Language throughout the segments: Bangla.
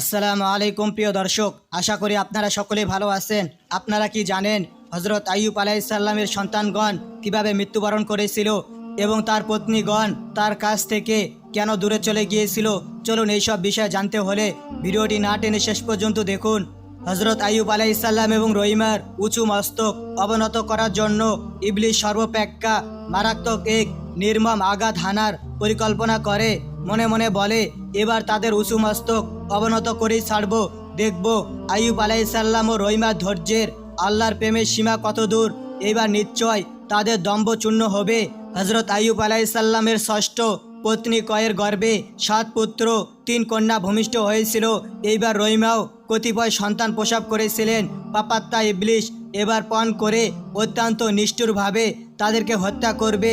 আসসালামু আলাইকুম, প্রিয় দর্শক। আশা করি আপনারা সকলে ভালো আছেন। আপনারা কি জানেন হজরত আইয়ুব আলাইসাল্লামের সন্তানগণ কীভাবে মৃত্যুবরণ করেছিল এবং তার পত্নীগণ তার কাছ থেকে কেন দূরে চলে গিয়েছিল? চলুন এইসব বিষয় জানতে হলে ভিডিওটি না টেনে শেষ পর্যন্ত দেখুন। হজরত আইয়ুব আলাইসাল্লাম এবং রহিমার উঁচু মস্তক অবনত করার জন্য ইবলিশ সর্বপ্রেক্ষা মারাত্মক এক নির্মম আঘাত হানার পরিকল্পনা করে। মনে মনে বলে, এবার তাদের উঁচু মস্তক অবনত করেই ছাড়ব, দেখব আইয়ুব আলাইসাল্লাম ও রহিমার ধৈর্যের আল্লাহর প্রেমের সীমা কত দূর। এবার নিশ্চয় তাদের দম্ভ চূর্ণ হবে। হজরত আইয়ুব আলাইসাল্লামের ষষ্ঠ পত্নী কয়ের গর্ভে সাত পুত্র, তিন কন্যা ভূমিষ্ঠ হয়েছিল। এইবার রহিমাও কতিপয় সন্তান প্রসব করেছিলেন। পাপাত্তা ইবলিশ এবার পণ করে অত্যন্ত নিষ্ঠুরভাবে তাদেরকে হত্যা করবে।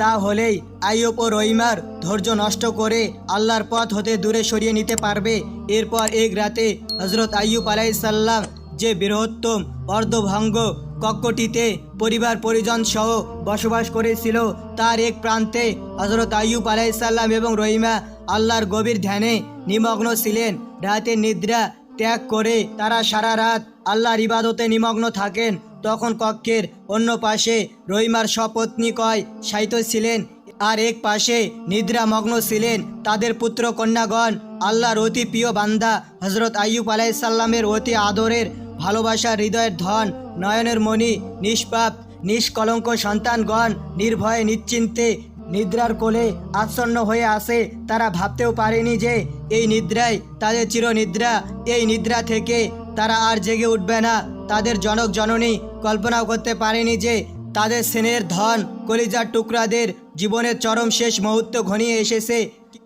তা হলেই আইয়ুব ও রহিমার ধৈর্য নষ্ট করে আল্লাহর পথ হতে দূরে সরিয়ে নিতে পারবে। এরপর এক রাতে হজরত আইয়ুব আলাইসাল্লাম যে বৃহত্তম অর্ধভঙ্গ কক্ষটিতে পরিবার পরিজন সহ বসবাস করেছিল, তার এক প্রান্তে হজরত আইয়ুব আলাইসাল্লাম এবং রহিমা আল্লাহর গভীর ধ্যানে নিমগ্ন ছিলেন। রাতের নিদ্রা ত্যাগ করে তারা সারা রাত আল্লাহর ইবাদতে নিমগ্ন থাকেন। তখন কক্ষের অন্য পাশে রহিমার সপত্নী কয়, সাইত ছিলেন। আর এক পাশে নিদ্রামগ্ন ছিলেন তাদের পুত্র কন্যাগণ। আল্লাহর অতি প্রিয় বান্দা হজরত আইয়ুব আলাইসাল্লামের অতি আদরের ভালোবাসার হৃদয়ের ধন, নয়নের মণি, নিষ্পাপ, নিষ্কলঙ্ক সন্তানগণ নির্ভয়ে, নিশ্চিন্তে, নিদ্রার কোলে আচ্ছন্ন হয়ে আসে তারা ভাবতেও পারেনি যে এই নিদ্রায় তাদের চিরনিদ্রা। এই নিদ্রা থেকে তারা আর জেগে উঠবে না। তাদের জনক জননী কল্পনাও করতে পারেনি যে তাদের সেনের ধন, কলিজার টুকরাদের জীবনের চরম শেষ মুহূর্ত ঘনিয়ে এসেছে।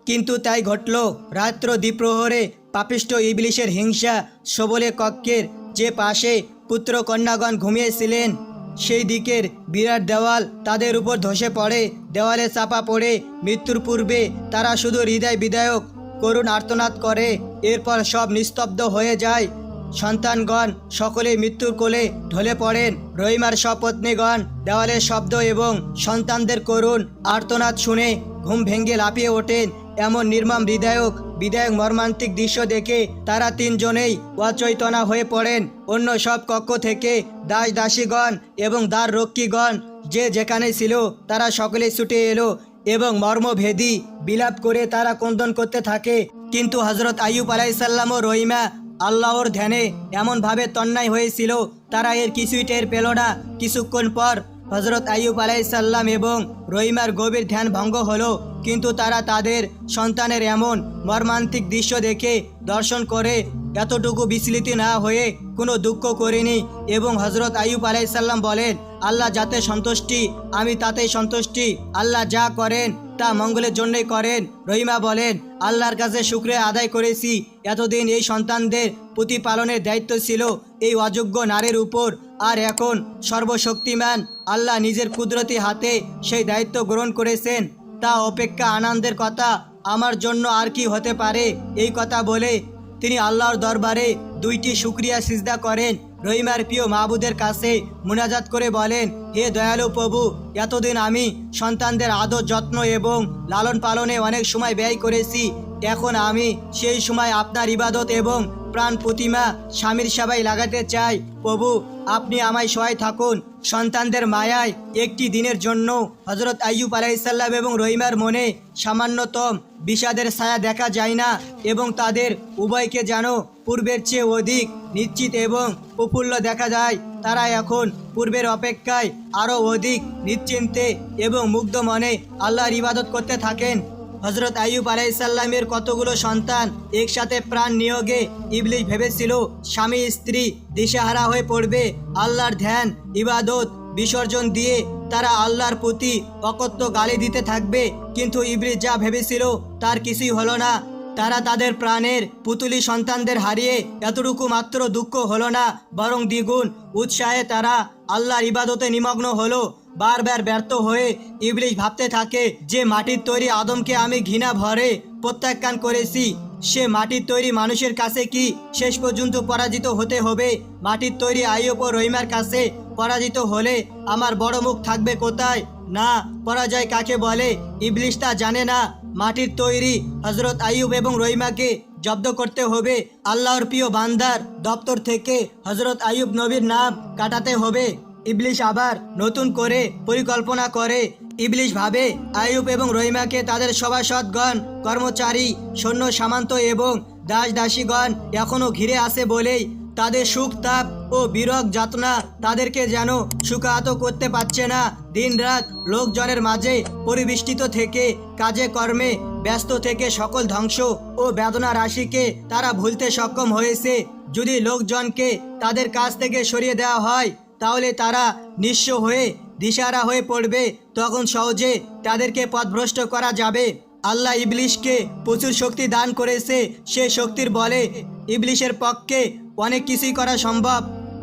কিন্তু তাই ঘটল, রাত্র দ্বিপ্রহরে পাপিষ্ট ইবলিশের হিংসা, সবলে কক্ষের যে পাশে পুত্র কন্যাগণ ঘুমিয়েছিলেন, সেই দিকের বিরাট দেওয়াল তাদের উপর ধসে পড়ে। দেওয়ালে চাপা পড়ে, মৃত্যুর পূর্বে তারা শুধু হৃদয় বিদায়ক করুণ আর্তনাদ করে। এরপর সব নিস্তব্ধ হয়ে যায়। সন্তানগণ, সকলে মৃত্যুর কোলে ঢলে পড়েন। রহিমার সপত্নীগণ দেওয়ালের শব্দ এবং সন্তানদের করুণ আর্তনাদ শুনে ঘুম ভেঙে লাফিয়ে ওঠেন। এমন নির্মম হৃদায়ক বিধায়ক মর্মান্তিক দৃশ্য দেখে তারা তিনজনেই অচৈতনা হয়ে পড়েন। অন্য সব কক্ষ থেকে দাস দাসীগণ এবং দ্বার রক্ষীগণ যে যেখানে ছিল তারা সকলে ছুটে এলো এবং মর্মভেদী বিলাপ করে তারা কন্দন করতে থাকে। কিন্তু হজরত আইয়ুব আলাইসাল্লাম ও রহিমা আল্লাহর ধ্যানে এমনভাবে তন্নায় হয়েছিল, তারা এর কিছুই টের পেল না। কিছুক্ষণ পর হজরত আইয়ুব আলাইসাল্লাম এবং রহিমার গভীর ধ্যান ভঙ্গ হলো, কিন্তু তারা তাদের সন্তানের এমন মর্মান্তিক দৃশ্য দেখে দর্শন করে এতটুকু বিচলিত না হয়ে কোনো দুঃখ করিনি এবং হজরত আইয়ুব আলাইসাল্লাম বলেন, আল্লাহ যাতে সন্তুষ্টি, আমি তাতেই সন্তুষ্টি। আল্লাহ যা করেন, তা মঙ্গলের জন্যই করেন। রহিমা বলেন, আল্লাহর কাছে শুক্রে আদায় করেছি। এতদিন এই সন্তানদের প্রতিপালনের দায়িত্ব ছিল এই অযোগ্য নারীর উপর। আর এখন সর্বশক্তিমান আল্লাহ নিজের কুদরতি হাতে সেই দায়িত্ব গ্রহণ করেছেন। তা অপেক্ষা আনন্দের কথা। আমার জন্য আর কি হতে পারে? এই কথা বলে তিনি আল্লাহর দরবারে দুইটি শুক্রিয়া সিজদা করেন। রহিমার প্রিয় মাহবুদের কাছে মুনাজাত করে বলেন, হে দয়ালু প্রভু, এতদিন আমি সন্তানদের আদর, যত্ন এবং লালন পালনে অনেক সময় ব্যয় করেছি। এখন আমি সেই সময় আপনার ইবাদত এবং প্রাণ প্রতিমা স্বামীর সেবায় লাগাতে চাই। প্রভু, আপনি আমায় সহায় থাকুন। সন্তানদের মায়ায় একটি দিনের জন্য হজরত আইয়ুব আলাইসাল্লাম এবং রহিমার মনে সামান্যতম বিষাদের ছায়া দেখা যায় না এবং তাদের উভয়কে যেন পূর্বের চেয়ে অধিক নিশ্চিত এবং প্রফুল্ল দেখা যায়। তারা এখন পূর্বের অপেক্ষায় আরও অধিক নিশ্চিন্তে এবং মুগ্ধ মনে আল্লাহর ইবাদত করতে থাকেন। হজরত আইয়ুব আলাইসাল্লামের কতগুলো সন্তান একসাথে প্রাণ নিয়োগে ইবলিশ ভেবেছিল, স্বামী, স্ত্রী দিশাহারা হয়ে পড়বে, আল্লাহর ধ্যান, ইবাদত, বিসর্জন দিয়ে তারা আল্লাহর প্রতি অকত্য গালি দিতে থাকবে। কিন্তু ইবলিশ যা ভেবেছিল তার কিছুই হলো না। তারা তাদের প্রাণের পুতুলি সন্তানদের হারিয়ে এতটুকু মাত্র দুঃখ হলো না, বরং দ্বিগুণ উৎসাহে তারা আল্লাহর ইবাদতে নিমগ্ন হলো। বারবার ব্যর্থ হয়ে ইবলিশ ভাবতে থাকে, যে মাটির তৈরি আদমকে আমি ঘৃণা ভরে প্রত্যাখ্যান করেছি, সে মাটির তৈরি মানুষের কাছে কি শেষ পর্যন্ত পরাজিত হতে হবে? মাটির তৈরি আইয়ুব ও রহিমার কাছে পরাজিত হলে আমার বড় মুখ থাকবে কোথায়? না, পরাজয় কাকে বলে? ইবলিশ তা জানে না। মাটির তৈরি হজরত আইয়ুব এবং রহিমাকে জব্দ করতে হবে। আল্লাহর প্রিয় বান্দার দপ্তর থেকে হজরত আইয়ুব নবীর নাম কাটাতে হবে। ইবলিশ আবার নতুন করে পরিকল্পনা করে। ইবলিশ ভাবে আইয়ুব এবং রহিমাকে তাদের সভাসদগণ, কর্মচারী, সৈন্য সামান্ত এবং দাস দাসীগণ এখনও ঘিরে আসে বলেই তাদের সুখ তাপ ও বিরক যাতনা তাদেরকে যেন সুখাহত করতে পারছে না। দিনরাত লোকজনের মাঝে পরিবেষ্টিত থেকে, কাজে কর্মে ব্যস্ত থেকে সকল ধ্বংস ও বেদনা রাশিকে তারা ভুলতে সক্ষম হয়েছে। যদি লোকজনকে তাদের কাছ থেকে সরিয়ে দেওয়া হয় তাহলে তারা নিঃস্ব হয়ে দিশারা হয়ে পড়বে। তখন সহজে তাদেরকে পথভ্রষ্ট করা যাবে। আল্লাহ ইবলিশকে প্রচুর শক্তি দান করেছে। সে শক্তির বলে, ইবলিশের পক্ষে অনেক কিছুই করা সম্ভব।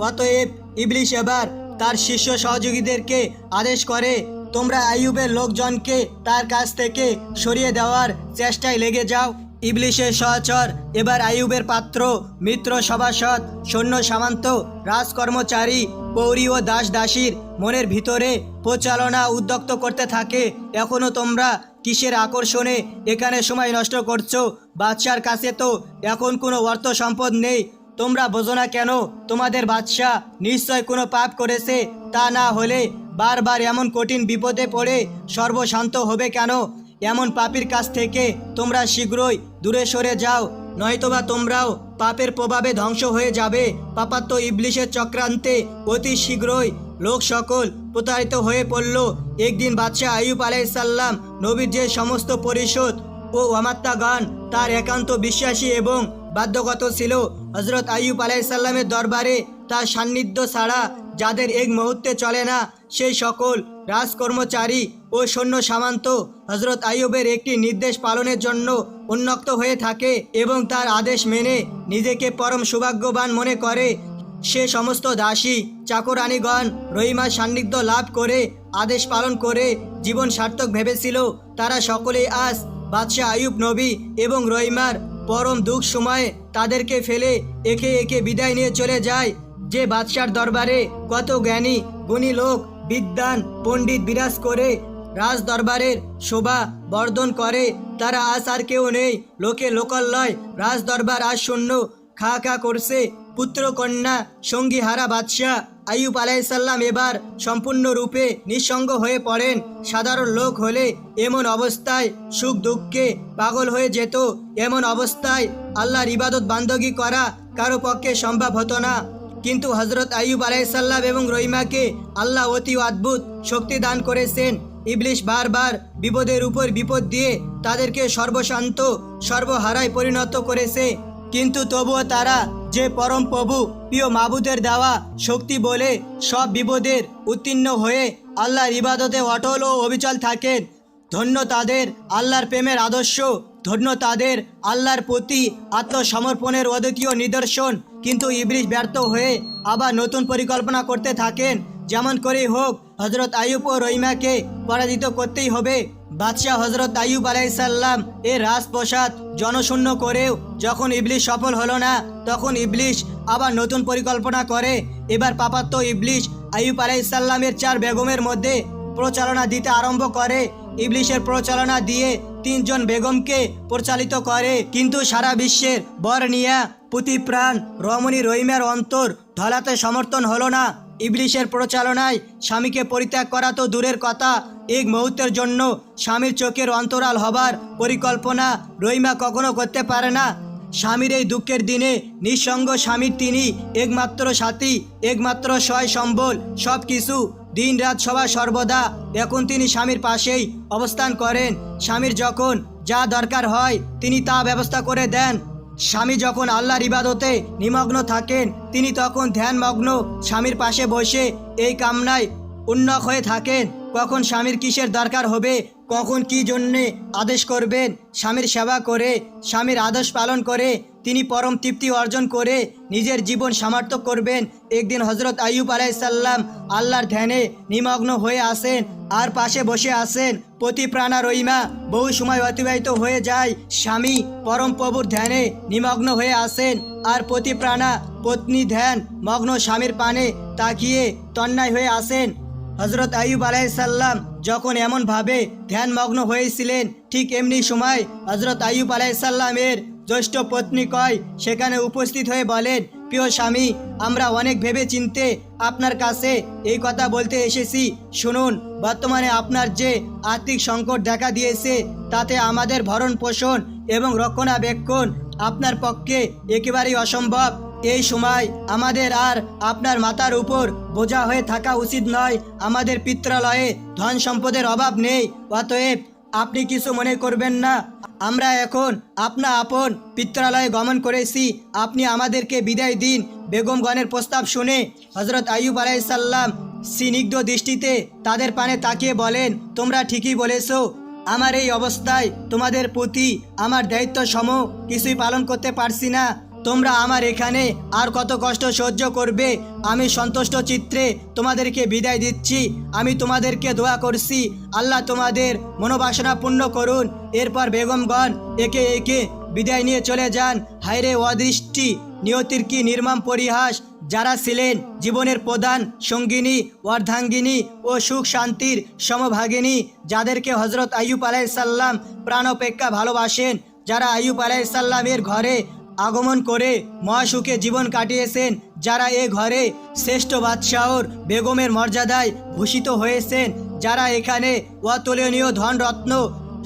অতএব ইবলিশ এবার তার শিষ্য সহযোগীদেরকে আদেশ করে, তোমরা আইয়ুবের লোকজনকে তার কাছ থেকে সরিয়ে দেওয়ার চেষ্টায় লেগে যাও। ইবলিশের সহচর এবার আইয়ুবের পাত্র, মিত্র, সভাসদ, সৈন্য, সামান্ত, রাজকর্মচারী, পৌরী ও দাস দাসীর মনের ভিতরে প্রচালনা উদ্যক্ত করতে থাকে। এখনও তোমরা কিসের আকর্ষণে এখানে সময় নষ্ট করছ? বাদশার কাছে তো এখন কোনো অর্থ সম্পদ নেই। তোমরা বোঝো না কেন তোমাদের বাদশাহ নিশ্চয় কোনো পাপ করেছে? তা না হলে বারবার এমন কঠিন বিপদে পড়ে সর্বশান্ত হবে কেন? এমন পাপির কাছ থেকে তোমরা শীঘ্রই দূরে সরে যাও, নয়তোবা তোমরাও পাপের প্রভাবে ধ্বংস হয়ে যাবে। পাপাত্ম ইবলিশের চক্রান্তে অতি শীঘ্রই লোক সকল প্রতারিত হয়ে পড়ল। একদিন বাদশাহ আইয়ুব আলাইসাল্লাম নবীর যে সমস্ত পরিষদ ও অমাত্যাগণ তার একান্ত বিশ্বাসী এবং বাধ্যগত ছিল হজরত আইয়ুব আলাইসাল্লামের দরবারে তার সান্নিধ্য ছাড়া যাদের এক মুহূর্তে চলে না, সেই সকল রাজকর্মচারী ও সৈন্য সামান্ত হজরত আইয়ুবের একটি নির্দেশ পালনের জন্য উন্নক্ত হয়ে থাকে এবং তার আদেশ মেনে নিজেকে পরম সৌভাগ্যবান মনে করে। সে সমস্ত দাসী চাকরানীগণ রহিমার সান্নিধ্য লাভ করে আদেশ পালন করে জীবন সার্থক ভেবেছিল। তারা সকলেই আজ বাদশাহ আয়ুব নবী এবং রহিমার পরম দুঃখ সময়ে তাদেরকে ফেলে একে একে বিদায় নিয়ে চলে যায়। যে বাদশার দরবারে কত জ্ঞানী, গুণী লোক বিদ্বান পণ্ডিত বিরাজ করে রাজ দরবারের শোভা বর্ধন করে। তারা আজ আর কেউ নেই। লোকে লোকালয় রাজ দরবার আজ শূন্য। খা খা করছে পুত্র কন্যা সঙ্গী হারা বাদশাহ। আইয়ুব আলাইসাল্লাম এবার সম্পূর্ণরূপে নিঃসঙ্গ হয়ে পড়েন। সাধারণ লোক হলে এমন অবস্থায় সুখ দুঃখে পাগল হয়ে যেত। এমন অবস্থায় আল্লাহর ইবাদত বান্দগি করা কারও পক্ষে সম্ভব হতো না। কিন্তু হজরত আইয়ুব আলাইসাল্লাম এবং রহিমাকে আল্লাহ অতি অদ্ভুত শক্তি দান করেছেন। ইবলিশ বারবার বিপদের উপর বিপদ দিয়ে তাদেরকে সর্বশান্ত, সর্বহারায় পরিণত করেছে। কিন্তু তবুও তারা যে পরম প্রভু, প্রিয় মাবুদের দেওয়া শক্তি বলে সব বিপদের উত্তীর্ণ হয়ে আল্লাহর ইবাদতে অটল ও অবিচল থাকেন। ধন্য তাদের আল্লাহর প্রেমের আদর্শ, ধন্য তাদের আল্লাহর প্রতি আত্মসমর্পণের অদ্বিতীয় নিদর্শন। কিন্তু ইবলিশ ব্যর্থ হয়ে আবার নতুন পরিকল্পনা করতে থাকেন। যেমন করেই হোক হজরত আইয়ুব ও রহিমাকে পরাজিত করতেই হবে। বাদশাহ হজরত আইয়ুব আলাইসাল্লাম এ রাজপ্রসাদ জনশূন্য করেও যখন ইবলিশ সফল হলো না, তখন ইবলিশ আবার নতুন পরিকল্পনা করে। এবার পাপাত্ত ইবলিশ আয়ুব আলাইসাল্লামের চার বেগমের মধ্যে প্রচারণা দিতে আরম্ভ করে। ইবলিশের প্রচারণা দিয়ে তিনজন বেগমকে প্রচালিত করে। কিন্তু সারা বিশ্বের বরনিয়া পুতিপ্রাণ, রমণী রহিমের অন্তর ধলাতে সমর্থন হলো না। ইবলিশের প্রচালনায় স্বামীকে পরিত্যাগ করা তো দূরের কথা। এক মুহূর্তের জন্য স্বামীর চোখের অন্তরাল হবার পরিকল্পনা রহিমা কখনো করতে পারে না। স্বামীর এই দুঃখের দিনে নিঃসঙ্গ স্বামীর তিনি একমাত্র সাথী, একমাত্র সয় সম্বল সব কিছু দিন রাত সবার সর্বদা। এখন তিনি স্বামীর পাশেই অবস্থান করেন। স্বামীর যখন যা দরকার হয় তিনি তা ব্যবস্থা করে দেন। স্বামী যখন আল্লাহর ইবাদতে নিমগ্ন থাকেন, তিনি তখন ধ্যানমগ্ন স্বামীর পাশে বসে এই কামনায় উন্নক হয়ে থাকেন। কখন স্বামীর কিসের দরকার হবে, কখন কি জন্যে আদেশ করবেন, স্বামীর সেবা করে, স্বামীর আদেশ পালন করে তিনি পরম তৃপ্তি অর্জন করে নিজের জীবন সামর্থ্য করবেন। একদিন হজরত আইয়ুব আলাইসাল্লাম আল্লাহর ধ্যানে নিমগ্ন হয়ে আসেন, আর পাশে বসে আসেন। প্রতি প্রাণা রহিমা বহু সময় অতিবাহিত হয়ে যায়। স্বামী পরম প্রভুর ধ্যানে নিমগ্ন হয়ে আসেন, আর প্রতি প্রাণা পত্নী ধ্যান মগ্ন স্বামীর পানে তাকিয়ে তন্যায় হয়ে আসেন। হজরত আইয়ুব আলাইসাল্লাম যখন এমনভাবে ধ্যানমগ্ন হয়েছিলেন, ঠিক এমনি সময় হজরত আইয়ুব আলাইসাল্লামের জ্যৈষ্ঠ পত্নী কয়, সেখানে উপস্থিত হয়ে বলেন, প্রিয় স্বামী, আমরা অনেক ভেবে চিনতে আপনার কাছে এই কথা বলতে এসেছি। শুনুন, বর্তমানে আপনার যে আর্থিক সংকট দেখা দিয়েছে, তাতে আমাদের ভরণ পোষণ এবং রক্ষণাবেক্ষণ আপনার পক্ষে একেবারেই অসম্ভব। এই সময় আমাদের আর আপনার মাথার উপর বোঝা হয়ে থাকা উচিত নয়। আমাদের পিত্রালয়ে ধন সম্পদের অভাব নেই। অতএব আপনি কিছু মনে করবেন না। আমরা এখন আপনা আপন পিত্রালয়ে গমন করেছি। আপনি আমাদেরকে বিদায় দিন। বেগমগণের প্রস্তাব শুনে হজরত আইব আলাইসাল্লাম সিনিগ্ধ দৃষ্টিতে তাদের পানে তাকিয়ে বলেন, তোমরা ঠিকই বলেছ। আমার এই অবস্থায় তোমাদের প্রতি আমার দায়িত্ব সম কিছুই পালন করতে পারছি না। তোমরা আমার এখানে আর কত কষ্ট সহ্য করবে? আমি সন্তুষ্ট চিত্রে তোমাদেরকে বিদায় দিচ্ছি। আমি তোমাদেরকে দোয়া করছি। আল্লাহ তোমাদের মনোবাসনা পূর্ণ করুন। এরপর বেগমগণ একে একে বিদায় নিয়ে চলে যান। হায়রে অদৃষ্টি, নিয়তির কি নির্মম পরিহাস। যারা ছিলেন জীবনের প্রধান সঙ্গিনী, অর্ধাঙ্গিনী ও সুখ শান্তির সমভাগিনী, যাদেরকে হজরত আইয়ুব আলাইসাল্লাম প্রাণপেক্ষা ভালোবাসেন, যারা আইয়ুব আলাইসাল্লামের ঘরে আগমন করে মহাসুখে জীবন কাটিয়েছেন, যারা এ ঘরে শ্রেষ্ঠ বাদশাহর বেগমের মর্যাদায় ভূষিত হয়েছেন, যারা এখানে অতুলনীয় ধনরত্ন,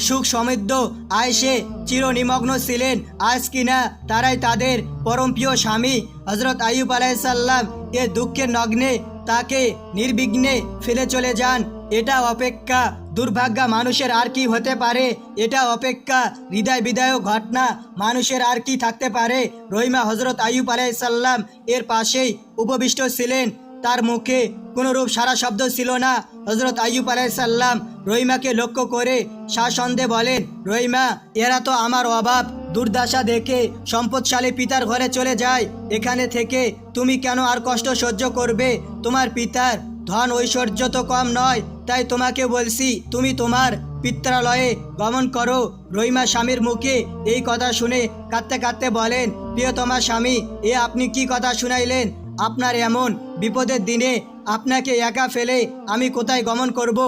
সুখ সমৃদ্ধ আয়সে চিরনিমগ্ন ছিলেন, আজ কিনা তারাই তাদের পরমপ্রিয় স্বামী। হজরত আইয়ুব আলাইসাল্লাম এ দুঃখের নগ্নে তাকে নির্বিঘ্নে ফেলে চলে যান, এটা অপেক্ষা দুর্ভাগ্যা মানুষের আর কি হতে পারে? এটা অপেক্ষা। হৃদয় বিদায়ক ঘটনা। মানুষের আর কি থাকতে পারে? রহিমা হজরত আইয়ুব আলাইসাল্লাম এর পাশেই উপবিষ্ট ছিলেন। তার মুখে কোনোরূপ সারা শব্দ ছিল না। হজরত আইয়ুব আলাইসাল্লাম রহিমাকে লক্ষ্য করে শাসন্দে বলেন, রহিমা, এরা তো আমার অভাব। দুর্দশা দেখে সম্পদশালী পিতার ঘরে চলে যায়। এখানে থেকে তুমি কেন আর কষ্ট সহ্য করবে? তোমার পিতার ধন ঐশ্বর্য তো কম নয়, তাই তোমাকে বলছি, তুমি তোমার পিত্রালয়ে গমন করো। রহিমা স্বামীর মুখে এই কথা শুনে কাঁদতে কাঁদতে বলেন, প্রিয়তমা স্বামী, এ আপনি কি কথা শুনাইলেন? আপনার এমন বিপদের দিনে আপনাকে একা ফেলে আমি কোথায় গমন করব।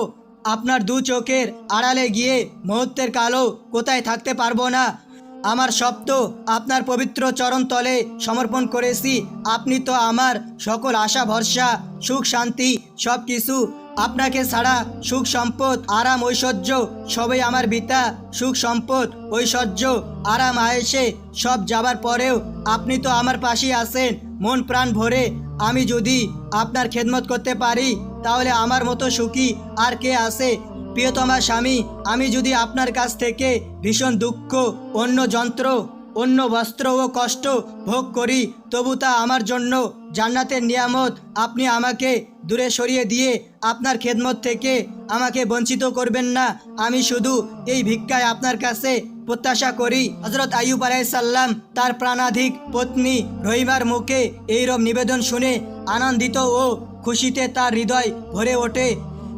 আপনার দু চোখের আড়ালে গিয়ে মুহূর্তের কালো কোথায় থাকতে পারব না? আমার সব তো আপনার পবিত্র চরণ তলে সমর্পণ করেছি। আপনি তো আমার সকল আশা, ভরসা, সুখ, শান্তি সব কিছু আপনাকে ছাড়া সুখ, সম্পদ, আরাম, ঐশ্বর্য সবই আমার বিতা সুখ, সম্পদ, ঐশ্বর্য, আরাম আয়েসে সব যাবার পরেও আপনি তো আমার পাশেই আছেন। মন, প্রাণ ভরে আমি যদি আপনার খেদমত করতে পারি, তাহলে আমার মতো সুখী আর কে আছে প্রিয়তমা স্বামী, আমি যদি আপনার কাছ থেকে ভীষণ দুঃখ, অন্য যন্ত্র, অন্য বস্ত্র ও কষ্ট ভোগ করি, তবু তা আমার জন্য জান্নাতের নিয়ামত। আপনি আমাকে দূরে সরিয়ে দিয়ে আপনার খেদমত থেকে আমাকে বঞ্চিত করবেন না। আমি শুধু এই ভিক্ষায় আপনার কাছে প্রত্যাশা করি। হজরত আইয়ুব আলাইসাল্লাম তার প্রাণাধিক পত্নী রহিমার মুখে এইরব নিবেদন শুনে আনন্দিত ও খুশিতে তার হৃদয় ভরে ওঠে।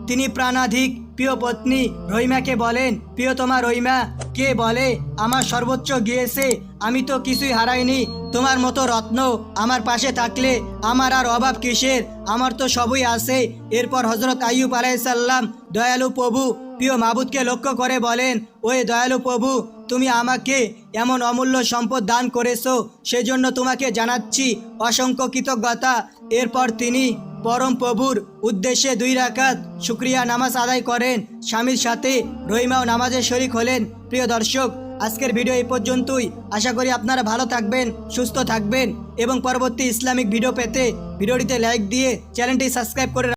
তিনি প্রাণাধিক প্রিয় পত্নী রহিমাকে বলেন প্রিয়তমা রহিমা, কে বলে আমার সর্বোচ্চ গিয়েছে? আমি তো কিছুই হারাইনি। তোমার মতো রত্ন আমার পাশে থাকলে আমার আর অভাব কিসের? আমার তো সবই আছে। এরপর হজরত আইয়ুব আলাইসাল্লাম দয়ালু প্রভু প্রিয় মাবুদকে লক্ষ্য করে বলেন ওই দয়ালু প্রভু, তুমি আমাকে এমন অমূল্য সম্পদ দান করেছ, সেজন্য তোমাকে জানাচ্ছি অসংখ্য কৃতজ্ঞতা। এরপর তিনি পরম প্রভুর উদ্দেশ্যে দুই রাকাত শুক্রিয়া নামাজ আদায় করেন। স্বামীর সাথে রহিমাও নামাজের শরিক হলেন। প্রিয় দর্শক, আজকের ভিডিও এই পর্যন্তই। আশা করি আপনারা ভালো থাকবেন, সুস্থ থাকবেন এবং পরবর্তী ইসলামিক ভিডিও পেতে ভিডিওটিতে লাইক দিয়ে চ্যানেলটি সাবস্ক্রাইব করে